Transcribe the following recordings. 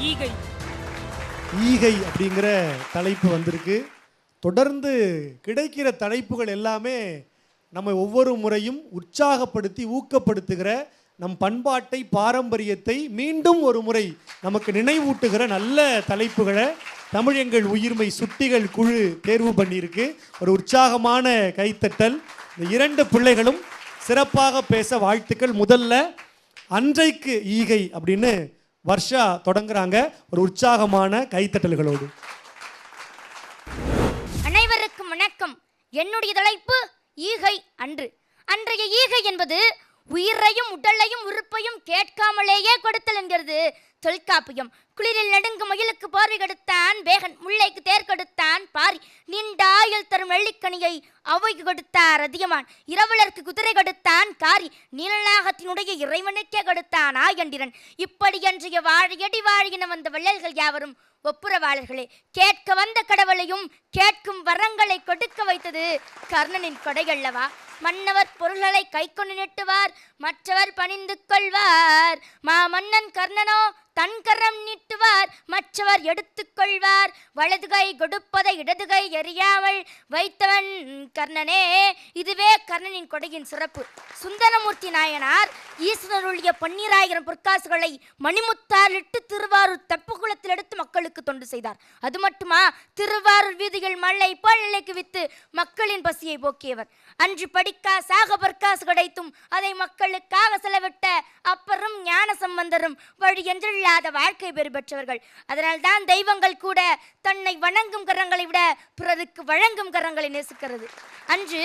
ஈகை. ஈகை அப்படிங்கிற தலைப்பு வந்திருக்கு. தொடர்ந்து கிடைக்கிற தலைப்புகள் எல்லாமே நம்ம ஒவ்வொரு முறையும் உற்சாகப்படுத்தி ஊக்கப்படுத்துகிற நம் பண்பாட்டை பாரம்பரியத்தை மீண்டும் ஒரு முறை நமக்கு நினைவூட்டுகிற நல்ல தலைப்புகளை தமிழ் எங்கள் உயிர்மை சுட்டிகள் குழு தேர்வு பண்ணியிருக்கு. ஒரு உற்சாகமான கைத்தட்டல். இந்த இரண்டு பிள்ளைகளும் சிறப்பாக பேச வாழ்த்துக்கள். முதல்ல அன்றைக்கு ஈகை அப்படின்னு வர்ஷா தொடங்குறாங்க ஒரு உற்சாகமான கைத்தட்டல்களோடு. அனைவருக்கும் வணக்கம். என்னுடைய தலைப்பு ஈகை அன்று. அன்றைய ஈகை என்பது உயிரையும் உடலையும் உறுப்பையும் கேட்காமலேயே கொடுத்தல் என்கிறது. தொல்காப்பியம். குளிரில் நடுங்கும் மயிலுக்கு பார்வை கொடுத்தான். வேகன் முல்லைக்கு தேர் கொடுத்தான். பாரி நீண்டாயில் தரும் வெள்ளிக்கனியை அவைக்கு கொடுத்தார் அதியமான். இரவலருக்கு குதிரை கொடுத்தான். காரி நீலநாகத்தினுடைய இறைவனுக்கே கொடுத்தான். ஆயண்டிரன் இப்படி அன்றைய வாழையடி வாழின வந்த வள்ளல்கள் யாவரும்? ஒப்புரவாளர்களே கேட்க வந்த கடவுளையும் கேட்கும் வரங்களை கொடுக்க வைத்தது கர்ணனின் கொடையல்லவா? மன்னவர் பொருள்களை கை கொண்டு நீட்டுவார். மற்றவர் பணிந்து கொள்வார். மா மன்னன் கர்ணனோ தன்கரம் நீட்டுவார் மற்றவர் எடுத்துக்கொள்வார். வலது கை கொடுப்பதை இடது கை எறியாமல் வைத்தவன் கர்ணனே இதுவே கர்ணனின் கொடையின் சிறப்பு. சுந்தரமூர்த்தி நாயனார் ஈஸ்வரருடைய பன்னீராயிரம் பொற்காசுகளை மணிமுத்தாலிட்டு திருவாரூர் தெப்பகுளத்தில் எடுத்து மக்களுக்கு தொண்டு செய்தார். அது மட்டுமா? திருவாரூர் வீதிகள் மழை போல் நிலைக்கு வித்து மக்களின் பசியை போக்கியவர். அன்று படிக்கா சாக கிடைத்தும் அதை மக்களுக்காக செலவிட்ட அப்பரும் ஞான சம்பந்தரும் வழி என்றில்லாத வாழ்க்கை பெறு பெற்றவர்கள். அதனால்தான் தெய்வங்கள் கூட தன்னை வணங்கும் கரங்களை விட பிறருக்கு வழங்கும் கரங்களை நேசிக்கிறது. அன்று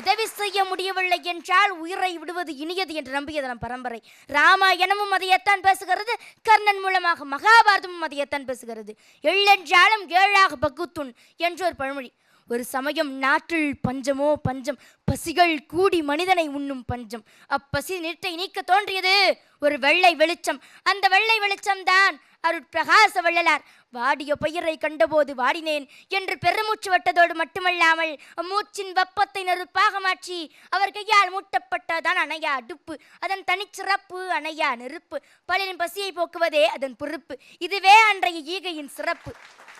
உதவி செய்ய முடியவில்லை என்றால் உயிரை விடுவது இனியது என்று நம்பியது நம் பரம்பரை. ராமாயணமும் அதையத்தான் பேசுகிறது. கர்ணன் மூலமாக மகாபாரதமும் அதையத்தான் பேசுகிறது எள்ளென்றாலும் ஏழாக பகுத்துன் என்று ஒரு பழமொழி. ஒரு சமயம் நாட்டில் பஞ்சமோ பஞ்சம் பசிகள் கூடி மனிதனை உண்ணும் பஞ்சம். அப்பசி நீட்டை நீக்க தோன்றியது ஒரு வெள்ளை வெளிச்சம். அந்த வெள்ளை வெளிச்சம்தான் அருட்பிரகாச வள்ளலார். வாடிய பயிரை கண்டபோது வாடினேன் என்று பெருமூச்சு வட்டதோடு மட்டுமல்லாமல் மூச்சின் வெப்பத்தை நெருப்பாக மாற்றி அவர் கையால் மூட்டப்பட்டதான் அணையா அடுப்பு அதன் தனிச்சிறப்பு அணையா நெருப்பு. பலரின் பசியை போக்குவதே அதன் பொறுப்பு. இதுவே அன்றைய ஈகையின் சிறப்பு.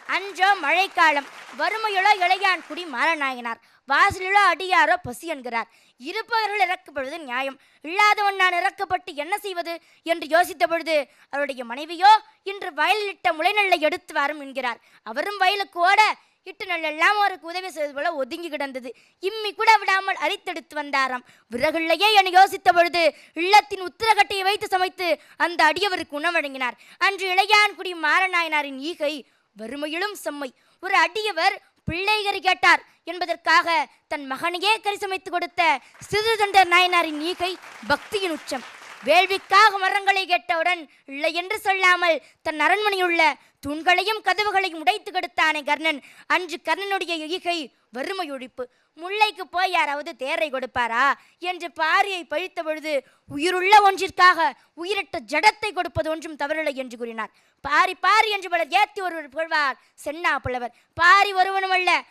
அன்றோ மழைக்காலம். வறுமையுளோ இளையான் குடி மாறநாயனார் வாசலிலோ அடியாரோ பசி என்கிறார். இருப்பவர்கள் இறக்கப்படுவது நியாயம். இல்லாதவன் நான் இறக்கப்பட்டு என்ன செய்வது என்று யோசித்த பொழுது அவருடைய மனைவியோ இன்று வயலிலிட்ட முளைநெல்லை எடுத்து வரும் என்கிறார். அவரும் வயலுக்கு ஓட இட்டு நெல்லெல்லாம் அவருக்கு உதவி செய்வது போல ஒதுங்கி கிடந்தது. இம்மி கூட விடாமல் அரித்தெடுத்து வந்தாராம். விறகுள்ளையே என யோசித்த பொழுது இல்லத்தின் உத்திரகட்டையை வைத்து சமைத்து அந்த அடியவருக்கு உணவழங்கினார். அன்று இளையான்குடி மாறநாயனாரின் ஈகை வறுமையிலும் செம்மை. ஒரு அடியவர் பிள்ளைகரி கேட்டார் என்பதற்காக தன் மகனையே கரிசமைத்து கொடுத்த சிறுதொண்டர் நாயனாரின் ஈகை பக்தியின் உச்சம். வேள்விக்காக மரங்களை கேட்டவுடன் இல்லை என்று சொல்லாமல் தன் அரண்மனையுள்ள தூண்களையும் கதவுகளையும் உடைத்து கெடுத்தானே கர்ணன். அன்று கர்ணனுடைய ஈகை வறுமை ஒழிப்பு முல்லைக்கு போய் யாராவது தேரை கொடுப்பாரா? என்று பாரியை பழித்த பொழுது உயிருள்ள ஒன்றிற்காக உயிரற்ற ஜடத்தை கொடுப்பது ஒன்றும் தவறில்லை என்று கூறினார். பாரி பாரி என்று பலர் ஏத்தி ஒருவர் புகழ்வார். சென்னா புலவர். பாரி ஒருவனும் அல்ல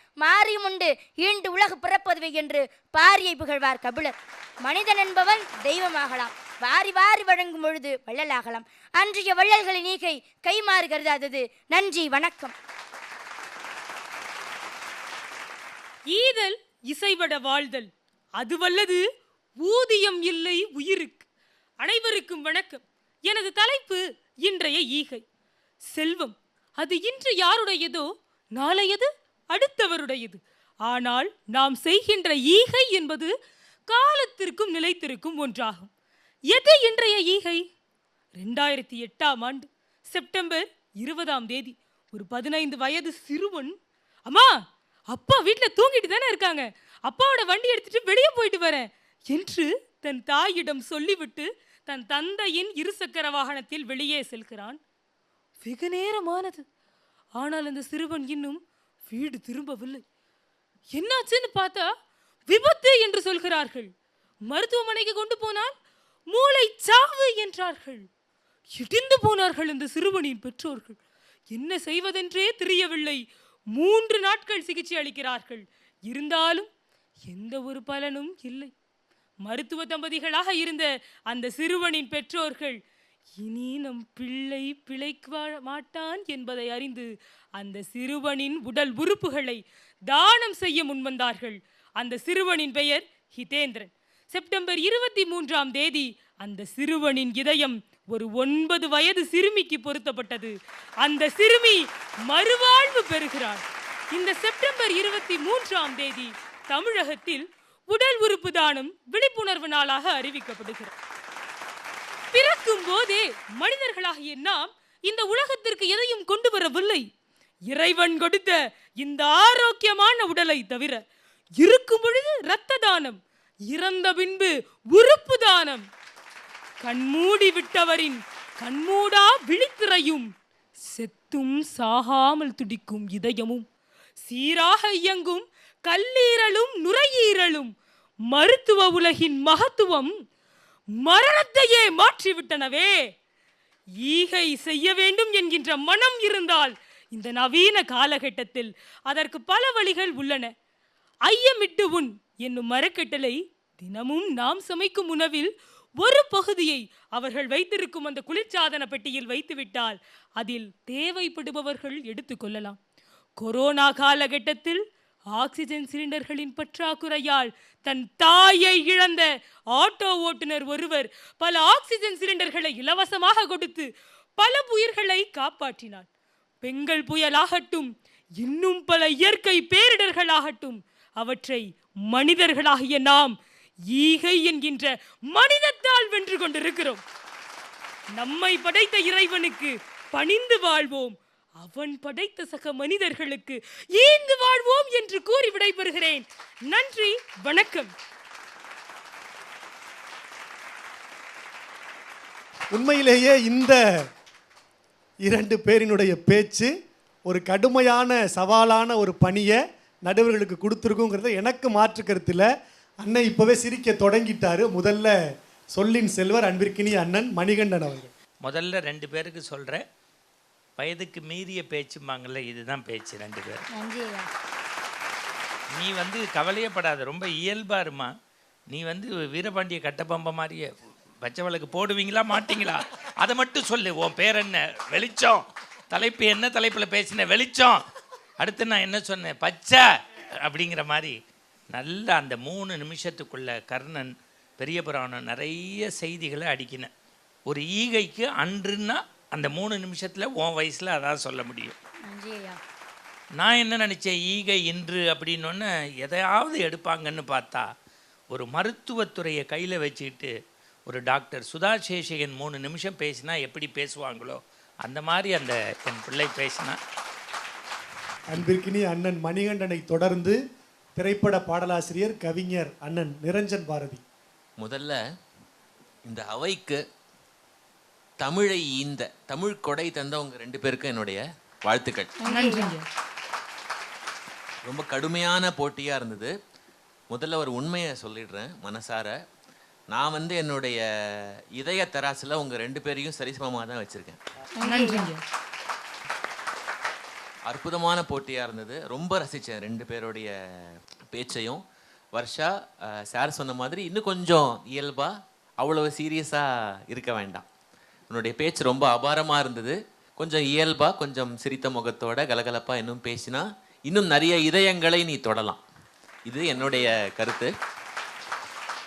உண்டு. ஈண்டு உலகு பிறப்பதுவை என்று பாரியை புகழ்வார் கபிலர். மனிதன் என்பவன் தெய்வமாகலாம். வாரி வாரி வழங்கும் பொழுது வள்ளலாகலாம். அன்றைய வள்ளல்களின் ஈகை கைமாறு கருதாதது நன்றி வணக்கம். ஈதல் இசைவட வாழ்தல். அது வல்லது ஊதியம் இல்லை உயிருக்கு. அனைவருக்கும் வணக்கம். எனது தலைப்பு இன்றைய ஈகை. செல்வம் அது இன்று யாருடையதோ நாளையது அடுத்தவருடையது. ஆனால் நாம் செய்கின்ற ஈகை என்பது காலத்திற்கும் நிலைத்திருக்கும் ஒன்றாகும். எது இன்றைய ஈகை? ரெண்டாயிரத்தி எட்டாம் ஆண்டு செப்டம்பர் இருபதாம் தேதி ஒரு பதினைந்து வயது சிறுவன் அம்மா அப்பா வீட்டில் தூங்கிட்டு தானே இருக்காங்க. அப்பாவோட வண்டி எடுத்துட்டு வெளியே போயிட்டு வரேன் என்று தன் தாயிடம் சொல்லிவிட்டு தன் தந்தையின் இருசக்கர வாகனத்தில் வெளியே செல்கிறான். வெகு நேரமானது. ஆனால் அந்த சிறுவன் இன்னும் வீடு திரும்பவில்லை. என்னாச்சுன்னு பார்த்தா விபத்து என்று சொல்கிறார்கள். மருத்துவமனைக்கு கொண்டு போனால் மூளை சாவு என்றார்கள். இடிந்து போனார்கள் இந்த சிறுவனின் பெற்றோர்கள். என்ன செய்வதென்றே தெரியவில்லை. மூன்று நாட்கள் சிகிச்சை அளிக்கிறார்கள். இருந்தாலும் எந்த ஒரு பலனும் இல்லை. மருத்துவ தம்பதிகளாக இருந்த அந்த சிறுவனின் பெற்றோர்கள் இனி நம் பிள்ளை பிழைக்க மாட்டான் என்பதை அறிந்து அந்த சிறுவனின் உடல் உறுப்புகளை தானம் செய்ய முன்வந்தார்கள். அந்த சிறுவனின் பெயர் ஹிதேந்திரன். செப்டம்பர் இருபத்தி மூன்றாம் தேதி அந்த சிறுவனின் இதயம் ஒரு ஒன்பது வயது சிறுமிக்கு பொருத்தப்பட்டது. அந்த சிறுமி மறுவாழ்வு பெறுகிறார் இந்த செப்டம்பர் இருபத்தி மூன்றாம் தேதி தமிழகத்தில் உடல் உறுப்பு தானம் விழிப்புணர்வு நாளாக அறிவிக்கப்படுகிறது. பிறக்கும் போதே மனிதர்களாகிய நாம் இந்த உலகத்திற்கு எதையும் கொண்டு வரவில்லை. இறைவன் கொடுத்த இந்த ஆரோக்கியமான உடலை தவிர இருக்கும் பொழுது இரத்த தானம் இறந்த பின்பு உறுப்பு தானம் கண்மூடி விட்டவரின் கண்மூடா விழித்திரையும் செத்தும் சாகாமல் துடிக்கும் இதயமும் சீராக இயங்கும் கல்லீரலும் நுரையீரலும் மருத்துவ உலகின் மகத்துவம் மரணத்தையே மாற்றிவிட்டனவே. ஈகை செய்ய வேண்டும் என்கின்ற மனம் இருந்தால் இந்த நவீன காலகட்டத்தில் அதற்கு பல வழிகள் உள்ளன. ஐயமிட்டு உன் என்னும் மரக்கட்டளை தினமும் நாம் சமைக்கும் உணவில் ஒரு பகுதியை அவர்கள் வைத்திருக்கும் அந்த குளிர்சாதன பெட்டியில் வைத்துவிட்டால் அதில் தேவைப்படுபவர்கள் எடுத்துக்கொள்ளலாம் கொரோனா காலகட்டத்தில் ஆக்சிஜன் சிலிண்டர்களின் பற்றாக்குறையால் தன் தாயை இழந்த ஆட்டோ ஓட்டுநர் ஒருவர் பல ஆக்சிஜன் சிலிண்டர்களை இலவசமாக கொடுத்து பல உயிர்களை காப்பாற்றினார். பெண்கள் புயலாகட்டும் இன்னும் பல இயற்கை பேரிடர்களாகட்டும் அவற்றை மனிதர்களாகிய நாம் ஈகை என்கின்ற மனிதத்தால் வென்று கொண்டிருக்கிறோம். நம்மை படைத்த இறைவனுக்கு பணிந்து வாழ்வோம். அவன் படைத்த சக மனிதர்களுக்கு ஈந்து வாழ்வோம் என்று கூறி விடைபெறுகிறேன். நன்றி வணக்கம். உண்மையிலேயே இந்த இரண்டு பேரினுடைய பேச்சு ஒரு கடுமையான சவாலான ஒரு பணியை நடுவர்களுக்கு கொடுத்துருக்குங்கிறத எனக்கு மாற்று கருத்தில் அண்ணன் இப்போவே சிரிக்க தொடங்கிட்டாரு. முதல்ல சொல்லின் செல்வர் அன்பிற்கினி அண்ணன் மணிகண்டன் அவர்கள். முதல்ல ரெண்டு பேருக்கு சொல்கிறேன் வயதுக்கு மீறிய பேச்சும்பாங்கல்ல இதுதான் பேச்சு ரெண்டு ஐயா. நீ வந்து கவலையப்படாத ரொம்ப இயல்பா இருமா? நீ வந்து வீரபாண்டிய கட்டபொம்மை மாதிரியே பச்சைவளுக்கு போடுவீங்களா மாட்டீங்களா? அதை மட்டும் சொல்லு உன் பேர் என்ன? வெளிச்சம். தலைப்பு என்ன தலைப்பில் பேசின? வெளிச்சம். அடுத்து நான் என்ன சொன்னேன்? பச்சை அப்படிங்கிற மாதிரி. நல்ல அந்த மூணு நிமிஷத்துக்குள்ள கர்ணன் பெரிய புராணம் நிறைய செய்திகளை அடிக்கினேன் ஒரு ஈகைக்கு அன்றுன்னா அந்த மூணு நிமிஷத்தில் உன் வயசில் அதான் சொல்ல முடியும். நான் என்ன நினச்சேன்? ஈகை இன்று அப்படின்னொன்னு எதையாவது எடுப்பாங்கன்னு பார்த்தா ஒரு மருத்துவத்துறையை கையில் வச்சுக்கிட்டு ஒரு டாக்டர் சுதா சேஷகன் மூணு நிமிஷம் பேசினா எப்படி பேசுவாங்களோ அந்த மாதிரி அந்த என் பிள்ளை பேசினா. அன்பிற்கினி அண்ணன் மணிகண்டனை தொடர்ந்து திரைப்பட பாடலாசிரியர் கவிஞர் அண்ணன் நிரஞ்சன் பாரதி. முதல்ல இந்த அவைக்கு தமிழை ஈந்த தமிழ் கொடை தந்தவங்க ரெண்டு பேருக்கும் என்னுடைய வாழ்த்துக்கள். நன்றிங்க. ரொம்ப கடுமையான போட்டியாக இருந்தது. முதல்ல ஒரு உண்மையை சொல்லிடுறேன் மனசார. நான் வந்து என்னுடைய இதய தராசில் உங்கள் ரெண்டு பேரையும் சரிசமமாக தான் வச்சுருக்கேன். நன்றிங்க. அற்புதமான போட்டியாக இருந்தது. ரொம்ப ரசித்தேன் ரெண்டு பேருடைய பேச்சையும். வர்ஷா சார் சொன்ன மாதிரி இன்னும் கொஞ்சம் இயல்பாக அவ்வளவு சீரியஸாக இருக்க வேண்டாம். உன்னுடைய பேச்சு ரொம்ப அபாரமாக இருந்தது. கொஞ்சம் இயல்பாக கொஞ்சம் சிரித்த முகத்தோட கலகலப்பாக இன்னும் பேசினா இன்னும் நிறைய இதயங்களை நீ தொடலாம். இது என்னுடைய கருத்து.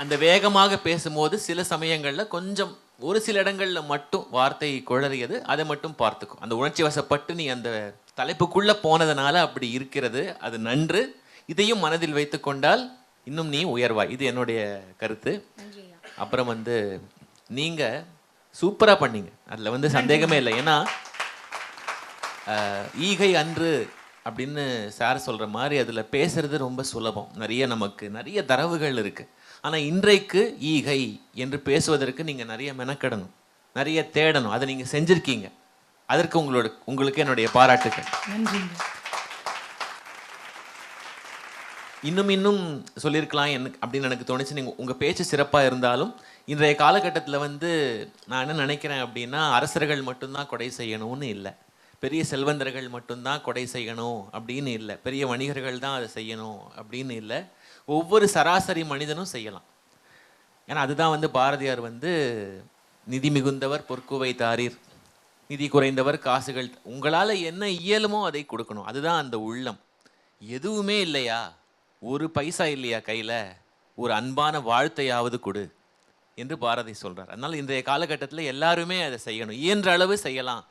அந்த வேகமாக பேசும்போது சில சமயங்களில் கொஞ்சம் ஒரு சில இடங்களில் மட்டும் வார்த்தை குழறியது. அதை மட்டும் பார்த்துக்கும் அந்த உணர்ச்சி வசப்பட்டு நீ அந்த தலைப்புக்குள்ளே போனதுனால அப்படி இருக்கிறது. அது நன்று. இதையும் மனதில் வைத்து கொண்டால் இன்னும் நீ உயர்வாய். இது என்னுடைய கருத்து. அப்புறம் வந்து நீங்கள் சூப்பராக பண்ணீங்க. அதில் வந்து சந்தேகமே இல்லை. ஏன்னா ஈகை அன்று அப்படின்னு சார் சொல்கிற மாதிரி அதில் பேசுறது ரொம்ப சுலபம். நிறைய நமக்கு நிறைய தரவுகள் இருக்குது ஆனால் இன்றைக்கு ஈகை என்று பேசுவதற்கு நீங்கள் நிறைய மெனக்கெடணும். நிறைய தேடணும். அதை நீங்கள் செஞ்சுருக்கீங்க. அதற்கு உங்களோட உங்களுக்கு என்னுடைய பாராட்டுக்கள். நன்றிங்க. இன்னும் இன்னும் சொல்லியிருக்கலாம் எனக்கு அப்படின்னு எனக்கு தோணுச்சு. நீங்கள் உங்கள் பேச்சு சிறப்பாக இருந்தாலும் இன்றைய காலகட்டத்தில் வந்து நான் என்ன நினைக்கிறேன் அப்படின்னா அரசர்கள் மட்டும்தான் கொடை செய்யணும்னு இல்லை. பெரிய செல்வந்தர்கள் மட்டும்தான் கொடை செய்யணும் அப்படின்னு இல்லை. பெரிய வணிகர்கள் தான் அதை செய்யணும் அப்படின்னு இல்லை. ஒவ்வொரு சராசரி மனிதனும் செய்யலாம். ஏன்னா அதுதான் வந்து பாரதியார் வந்து நிதி மிகுந்தவர் பொற்குவை தாரீர். நிதி குறைந்தவர் காசுகள் உங்களால் என்ன இயலுமோ அதை கொடுக்கணும். அதுதான் அந்த உள்ளம். எதுவுமே இல்லையா? ஒரு பைசா இல்லையா கையில்? ஒரு அன்பான வாழ்த்தையாவது கொடு என்று பாரதி சொல்கிறார் அதனால் இன்றைய காலகட்டத்தில் எல்லாருமே அதை செய்யணும். இயன்ற அளவு செய்யலாம்.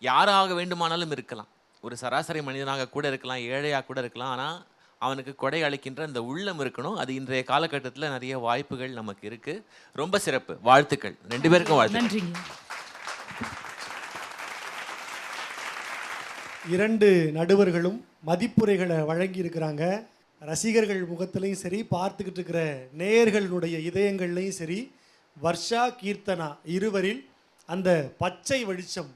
யாராக வேண்டுமானாலும் இருக்கலாம். ஒரு சராசரி மனிதனாக கூட இருக்கலாம் ஏழையாக கூட இருக்கலாம். ஆனால் அவனுக்கு கொடை அளிக்கின்ற அந்த உள்ளம் இருக்கணும். அது இன்றைய காலகட்டத்தில் நிறைய வாய்ப்புகள் நமக்கு இருக்குது ரொம்ப சிறப்பு. வாழ்த்துக்கள். ரெண்டு பேருக்கும் வாழ்த்து நன்றிங்க. இரண்டு நடுவர்களும் மதிப்புரைகளை வழங்கி இருக்கிறாங்க ரசிகர்கள் முகத்திலையும் சரி பார்த்துக்கிட்டு இருக்கிற நேயர்களுடைய இதயங்கள்லையும் சரி வர்ஷா கீர்த்தனா இருவரில் அந்த பச்சை வெளிச்சம்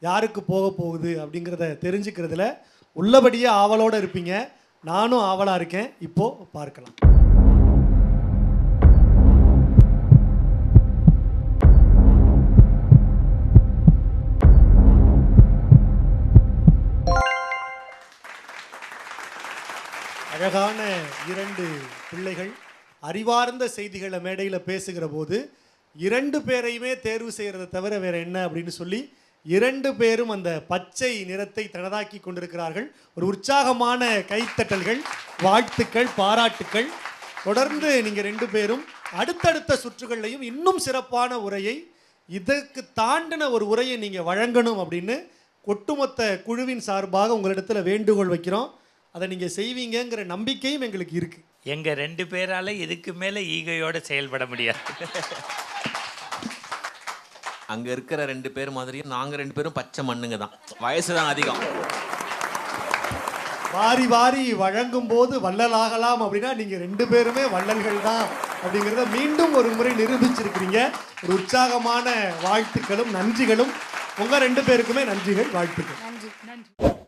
யாருக்கு போக போகுது அப்படிங்கிறத தெரிஞ்சுக்கிறதுல உள்ளபடியே ஆவலோடு இருப்பீங்க. நானும் ஆவலாக இருக்கேன். இப்போது பார்க்கலாம். அழகான இரண்டு பிள்ளைகள் அறிவார்ந்த செய்திகளை மேடையில் பேசுகிற போது இரண்டு பேரையுமே தேர்வு செய்கிறத தவிர வேற என்ன அப்படின்னு சொல்லி இரண்டு பேரும் அந்த பச்சை நிறத்தை தனதாக்கி கொண்டிருக்கிறார்கள். ஒரு உற்சாகமான கைத்தட்டல்கள் வாழ்த்துக்கள் பாராட்டுக்கள். தொடர்ந்து நீங்கள் ரெண்டு பேரும் அடுத்தடுத்த சுற்றுகள்லையும் இன்னும் சிறப்பான உரையை இதற்கு தாண்டின ஒரு உரையை நீங்கள் வழங்கணும் அப்படின்னு ஒட்டுமொத்த குழுவின் சார்பாக உங்களிடத்தில் வேண்டுகோள் வைக்கிறோம். அதை நீங்கள் செய்வீங்கங்கிற நம்பிக்கையும் எங்களுக்கு இருக்கு. எங்க ரெண்டு பேரால இதுக்கு மேல ஈகையோட செயல்பட முடியாது. அங்க இருக்கிற ரெண்டு பேர் மாதிரியும் நாங்க ரெண்டு பேரும் பச்சை மண்ணுங்க தான். வயசு தான் அதிகம். வாரி வாரி வழங்கும் போது வள்ளலாகலாம் அப்படின்னா நீங்கள் ரெண்டு பேருமே வள்ளல்கள் தான் அப்படிங்கிறத மீண்டும் ஒரு முறை நிரூபிச்சிருக்கிறீங்க. ஒரு உற்சாகமான வாழ்த்துக்களும் நன்றிகளும். உங்கள் ரெண்டு பேருக்குமே நன்றிகள் வாழ்த்துக்கள். நன்றி நன்றி.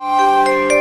Música